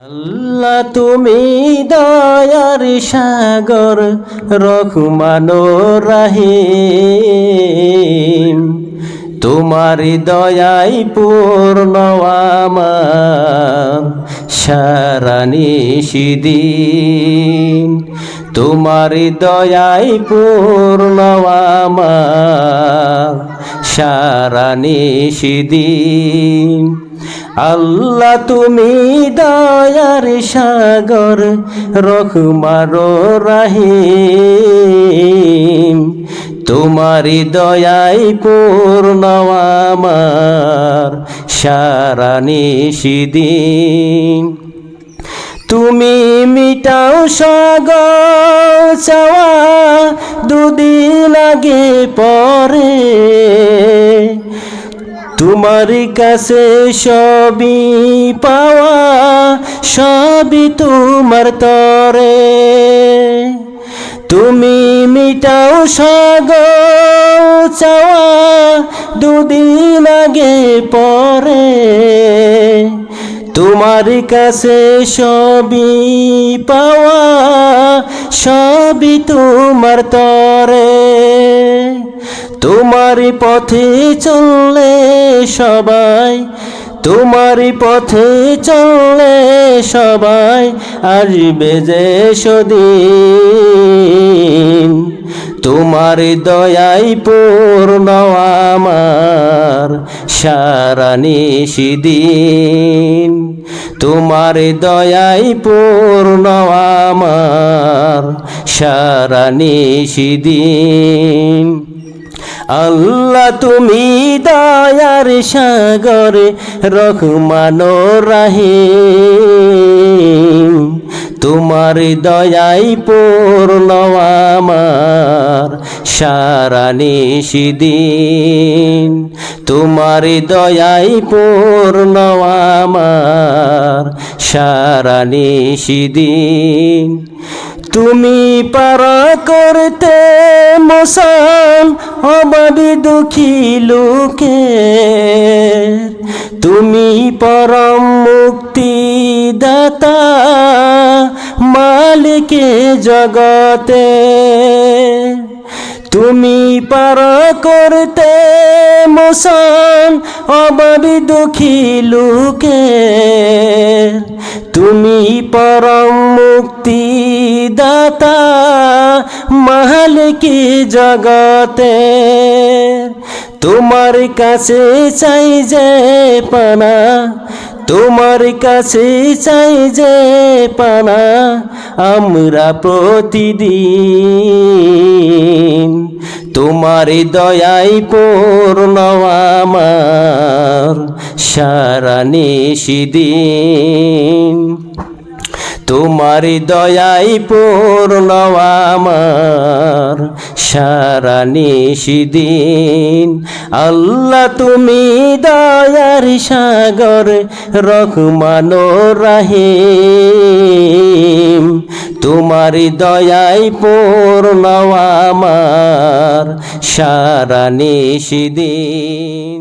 আল্লাহ তুমি দয়ার সাগর, রহমান রাহিম। তোমার দয়াই পূর্ণ আমার, সারা নিষিদিন তোমার দয়াই পূর্ণ আমার, সারা নিষিদিন আল্লাহ তুমি দয়ার সাগর, রহমার রাহিম। তোমারি দয়াই পূর্ণ আমার, সারা নিষিদিন তুমি মিটাও সাগর, চাওয়া দুদিন আগে পরে। তোমার কাছে সবই পাওয়া, সবই তোমার তরে। তুমি মিটাও সাগর চাওয়া, দুদিন আগে পরে। তোমার কাছে সবই পাওয়া, সবই তোমার তরে। তোমার পথে চললে সবাই, তোমারই পথে চললে সবাই আসবে যে সদিন। তোমার দয়াই পূর্ণ আমার সারা নিষিদিন তোমার দয়াই পূর্ণ আমার সারা নিষিদিন আল্লাহ তুমি দয়ার সাগর, রহমান রাহিম। তোমার দয়াই পূর্ণ আমার সারা নিষিদিন তোমার দয়াই পূর্ণ আমার সারা নিষিদিন তুমি পারা করতে মশান অবাবি দুঃখী লোকে তুমি পরম মুক্তি দাতা মালিকে জগতে। তুমি পার করতে মোশন অবাবি দুঃখী লোকে তুমি পরম মুক্তি দাতা মাল কি জগতে। তোমার কাছে চাই যে পানা, তোমার কাছে চাই যে পানা, আমরা প্রতিদিন তোমার দয়াই পূর্ণ সারা নিষিদিন তোমার দয়াই পূর্ণ আমার। সারা নিষিদিন আল্লাহ তুমি দয়ার সাগর, রহমান রাহিম। তোমার দয়াই পূর্ণ আমার। সারা নিষিদিন